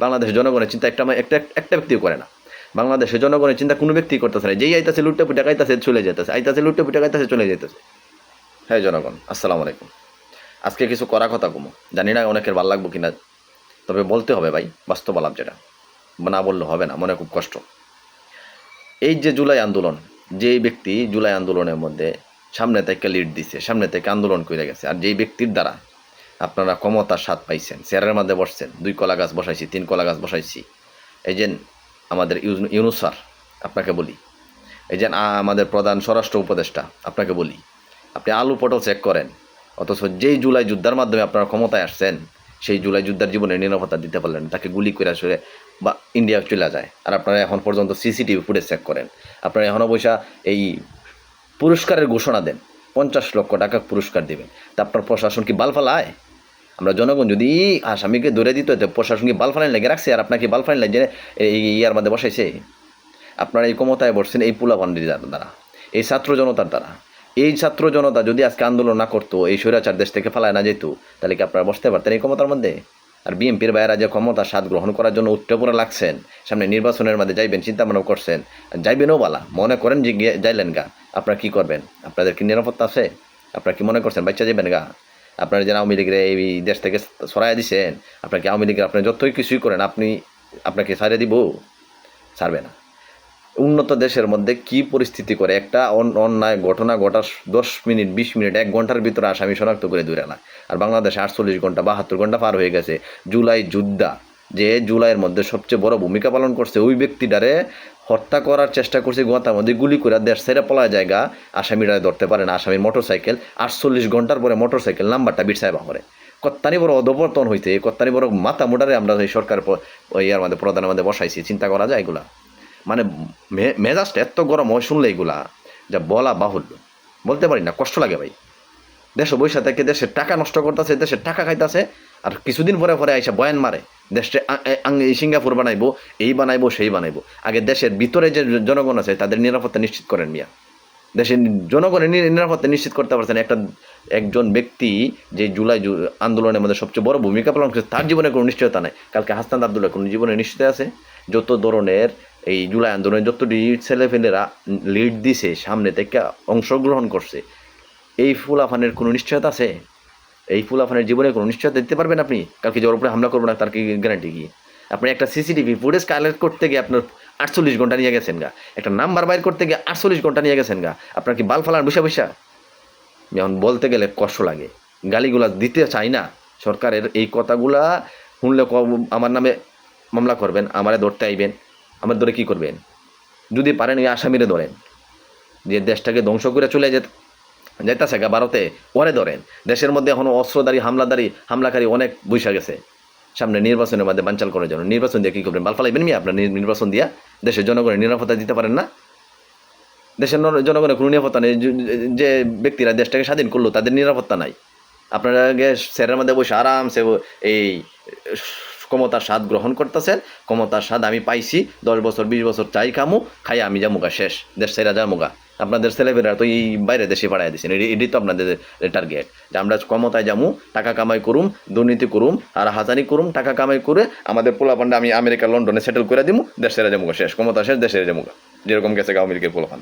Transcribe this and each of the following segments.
বাংলাদেশের জনগণের চিন্তা একটা একটা একটা ব্যক্তিও করে না। বাংলাদেশের জনগণের চিন্তা কোনো ব্যক্তি করতেছে না। যেই আইতাছে লুটে পুটে খাইতাছে, চলে যেতেছে আইতাছে লুটে পুটে খাইতাছে, চলে যেতেছে হ্যাঁ জনগণ, আসসালামু আলাইকুম। আজকে কিছু করা কথা কমো। জানি না অনেকের ভালো লাগবো কিনা। তবে বলতে হবে ভাই বাস্তব আলাপ যেটা। না বললে হবে না, মনে খুব কষ্ট। এই যে জুলাই আন্দোলন, যেই ব্যক্তি জুলাই আন্দোলনের মধ্যে সামনে থেকে লিড দিছে, সামনে থেকে আন্দোলন করে গেছে, আর যেই ব্যক্তির দ্বারা আপনারা ক্ষমতার স্বাদ পাইছেন, চেয়ারের মধ্যে বসছেন, দুই কলা গাছ বসাইছি, তিন কলা গাছ বসাইছি। এই যে আমাদের ইউনু- ইউনুস স্যার, আপনাকে বলি। এই যে আমাদের প্রধান স্বরাষ্ট্র উপদেষ্টা, আপনাকে বলি। আপনি আলু পটল চেক করেন, অথচ যেই জুলাই যুদ্ধার মাধ্যমে আপনারা ক্ষমতায় আসছেন, সেই জুলাই যুদ্ধার জীবনে নিরাপত্তা দিতে পারলেন তাকে গুলি করে আসলে বা ইন্ডিয়া চলে যায়। আর আপনারা এখন পর্যন্ত সিসিটিভি ফুটেজ চেক করেন। আপনারা এখনও পয়সা এই পুরস্কারের ঘোষণা দেন, পঞ্চাশ লক্ষ টাকা পুরস্কার দেবেন। তা আপনার প্রশাসন কি বাল ফালায় আমরা জনগণ যদি আসামিকে ধরে দিত তো প্রশাসন কি বাল লেগে রাখছে, আর আপনাকে বাল ফালাইন এই ইয়ার মধ্যে বসাইছে। আপনারা এই ক্ষমতায় বসছেন, এই পুলাপান্ডির দ্বারা, এই ছাত্র জনতার দ্বারা। এই ছাত্র জনতা যদি আজকে আন্দোলন না করতো, এই স্বৈরাচার দেশ থেকে ফেলায় না যেত, তাহলে কি আপনারা বসতে পারতেন এই ক্ষমতার মধ্যে? আর বিএনপির বাইরা যে ক্ষমতা, স্বাদ গ্রহণ করার জন্য উঠতে পড়ে লাগছেন, সামনে নির্বাচনের মধ্যে যাইবেন চিন্তা ভাবনা করছেন যাইবেনও বালা, মনে করেন যে যাইলেন গা। আপনারা কি করবেন? আপনাদের কি নিরাপত্তা আছে? আপনারা কি মনে করছেন বাচ্চা যাবেন গা? আপনারা যেন আওয়ামী লীগের এই দেশ থেকে সরাই দিছেন আপনাকে আওয়ামী লীগের আপনি যতই কিছুই করেন, আপনি, আপনাকে সারিয়ে দিব? ছাড়বে না। উন্নত দেশের মধ্যে কি পরিস্থিতি করে? একটা অন- অন্যায় ঘটনা ঘটার দশ মিনিট, বিশ মিনিট, এক ঘণ্টার ভিতরে আসামি শনাক্ত করে দূরে না। আর বাংলাদেশে আটচল্লিশ ঘণ্টা, বাহাত্তর ঘণ্টা পার হয়ে গেছে। জুলাই যুদ্ধা, যে জুলাইয়ের মধ্যে সবচেয়ে বড় ভূমিকা পালন করছে ওই ব্যক্তিটারে হত্যা করার চেষ্টা করছে গোয়াতার মধ্যে, গুলি করে দেশ ছেড়ে পলা জায়গা। আসামিরা ধরতে পারে না, আসামির মোটর সাইকেল আটচল্লিশ ঘণ্টার পরে মোটর সাইকেল নাম্বারটা বিরসায় বাহরে কত্তানি বড় অধপতন হইতে কত্তানি বড় মাথা মোটারে আমরা এই সরকার ইয়ার মধ্যে, প্রধানের মধ্যে বসাইছি, চিন্তা করা যায় এগুলা? মানে মেজাজটা এত গরম হয়, শুনলে এগুলা, যা বলা বাহুল্য। বলতে পারি না, কষ্ট লাগে ভাই। দেশ বৈশা থেকে দেশের টাকা নষ্ট করতেছে, দেশের টাকা খাইতেছে, আর কিছুদিন পরে পরে আইসা বয়ান মারে। দেশে আং- এই সিঙ্গাপুর বানাইবো, এই বানাইবো, সেই বানাইবো। আগে দেশের ভিতরে যে জনগণ আছে, তাদের নিরাপত্তা নিশ্চিত করেন মিয়া। দেশের জনগণের নিরাপত্তা নিশ্চিত করতে পারছেন একটা, একজন ব্যক্তি যে জুলাই আন্দোলনের মধ্যে সবচেয়ে বড় ভূমিকা পালন করছে, তার জীবনে কোনো নিশ্চয়তা নাই। কালকে হাসান আবদুল্লাহ কোনো জীবনে নিশ্চয়তা আছে? যত ধরনের এই জুলাই আন্দোলনে যতটি ছেলেফেলেরা লিড দিছে, সামনে থেকে অংশগ্রহণ করছে, এই ফুলাফানের কোনো নিশ্চয়তা আছে? এই ফুলাফানের জীবনে কোনো নিশ্চয়তা দিতে পারবেন আপনি? কালকে যার উপরে হামলা করব না, তার কি গ্যারান্টি কি? আপনি একটা সিসিটিভি ফুটেজ কালেক্ট করতে গিয়ে আপনার আটচল্লিশ ঘণ্টা নিয়ে গেছেন গা। একটা নাম্বার বাইর করতে গিয়ে আটচল্লিশ ঘণ্টা নিয়ে গেছেন গা। আপনার কি বাল ফালান, বসে বসা? যেমন বলতে গেলে কষ্ট লাগে। গালিগুলা দিতে চাই না। সরকারের এই কথাগুলা শুনলে আমার নামে মামলা করবেন, আমারে ধরতে আইবেন। আমার ধরে কি করবেন? যদি পারেন ওই আসামিরে ধরেন। যে দেশটাকে ধ্বংস করে চলে যেত যাইতেছে গা ভারতে, ওরে ধরেন, দেশের মধ্যে এখনও অস্ত্রধারী হামলাদারি হামলাকারী অনেক বৈশা গেছে। সামনে নির্বাচনের মধ্যে বানচাল করার জন্য। নির্বাচন দিয়ে কী করবেন? বাল ফালাইবেন মিয়া আপনার নির্বাচন দিয়া? দেশের জনগণের নিরাপত্তা দিতে পারেন না? দেশের জনগণের কোনো নিরাপত্তা নেই। যে- ব্যক্তিরা দেশটাকে স্বাধীন করল, তাদের নিরাপত্তা নাই। আপনারা স্যারের মধ্যে বসে আরামসে এই ক্ষমতার স্বাদ গ্রহণ করতেছেন। ক্ষমতার স্বাদ আমি পাইছি। দশ বছর, বিশ বছর চাই খামু খাই আমি যামুগা, শেষ। দেশ সেরা যামুগা। আপনাদের ছেলেমেয়েরা তো এই বাইরে দেশে পাঠাই দিচ্ছেন এটি তো আপনাদের টার্গেট যে আমরা ক্ষমতায় যামু, টাকা কামাই করুম, দুর্নীতি করুম, আর হাজারি করুম, টাকা কামাই করে আমাদের পোলাপান্ডা আমি আমেরিকা, লন্ডনে সেটেল করে দিমু, দেশ সেরা যামুগা, শেষ। ক্ষমতা শেষ, দেশে যামুগা। যেরকম গেছে আওয়ামী লীগের পোলাপান।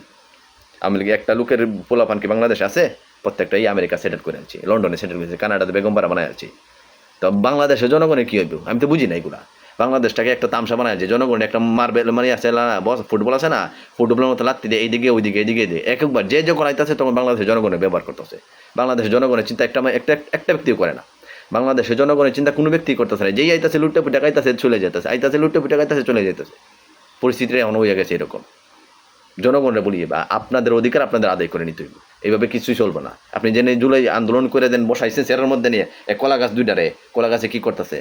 আওয়ামী লীগের একটা লোকের পোলাপান কি বাংলাদেশ আছে? প্রত্যেকটাই আমেরিকা সেটেল করে আনছি, লন্ডনে সেটেল করেছি, কানাডাতে বেগমপাড়া বানায় আছি তো বাংলাদেশের জনগণের কী হইব? আমি তো বুঝি না এগুলা। বাংলাদেশটাকে একটা তামসা বানায় যে জনগণ একটা মার্বেল মানে আছে বস, ফুটবল আছে না, ফুটবলের মতো লাগতে দিয়ে এইদিকে ওইদিকে, এইদিকে দিয়ে। এক একবার যে যখন আইতেছে তখন বাংলাদেশের জনগণের ব্যবহার করতেছে। বাংলাদেশের জনগণের চিন্তা একটা একটা একটা ব্যক্তিও করে না। বাংলাদেশের জনগণের চিন্তা কোনো ব্যক্তি করতেছে না। যেই আইতাছে, লুটে পুটে খাইতেছে, চলে যেতেছে আইতাছে, লুটে পুটে খাইতেছে, চলে যেতেছে পরিস্থিতিটা এমন হয়ে গেছে এরকম। জনগণরা বলি, বা, আপনাদের অধিকার আপনাদের আদায় করে নিতে হইব। এইভাবে কিছুই চলবে না। আপনি জেনে জুলাই আন্দোলন করে দেন, বসাইছেন সেটার মধ্যে নিয়ে কলা গাছ দুইটারে। কলা গাছে কি করতেছে?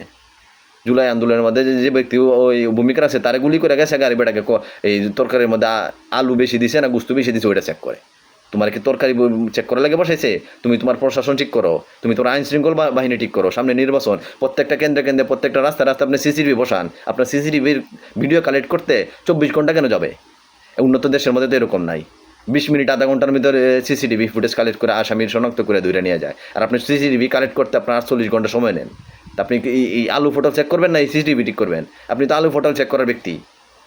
জুলাই আন্দোলনের মধ্যে যে- ব্যক্তি ওই ভূমিকা আছে, তারা গুলি করে গেছে গাড়ি বেটাকে এই তরকারির মধ্যে আলু বেশি দিছে না, গুস্তু বেশি দিছে, ওইটা চেক করে। তোমার কি তরকারি চেক করা লাগে বসাইছে? তুমি তোমার প্রশাসন ঠিক করো, তুমি তোমার আইন শৃঙ্খল বাহিনী ঠিক করো, সামনে নির্বাচন, প্রত্যেকটা কেন্দ্রে কেন্দ্রে, প্রত্যেকটা রাস্তায় রাস্তায় আপনি সিসিটিভি বসান, আপনার সিসিটিভির ভিডিও কালেক্ট করতে চব্বিশ ঘণ্টা কেন যাবে? উন্নত দেশের মধ্যে তো এরকম নাই। বিশ মিনিট, আধা ঘণ্টার ভিতরে সিসিটিভি ফুটেজ কালেক্ট করে আসামির শনাক্ত করে দূরে নিয়ে যায়। আর আপনি সিসিটিভি কালেক্ট করতে আপনার আটচল্লিশ ঘণ্টা সময় নেন। আপনি এই- আলু ফটো চেক করবেন না এই সিসিটিভি ঠিক করবেন? আপনি তো আলু ফটো চেক করার ব্যক্তি।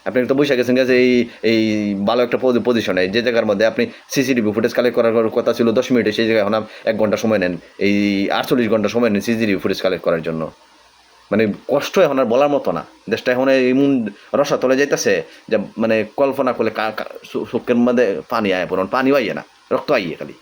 আপনি তো বৈশাখ গেছেন গেছে এই এই ভালো একটা পজিশনে যে জায়গার মধ্যে আপনি সিসিটিভি ফুটেজ কালেক্ট করার কথা ছিল দশ মিনিটে, সেই জায়গায় এখন এক ঘণ্টা সময় নেন। এই আটচল্লিশ ঘণ্টা সময় নেন সিসিটিভি ফুটেজ কালেক্ট করার জন্য। মানে কষ্ট এখন আর বলার মতো না। দেশটা এখন এমন রসা তলে যাইতেছে যে মানে কল্পনা করলে চোখের মধ্যে পানি আয় পড়ন পানিও আইয়ে না, রক্ত আইয়ে খালি।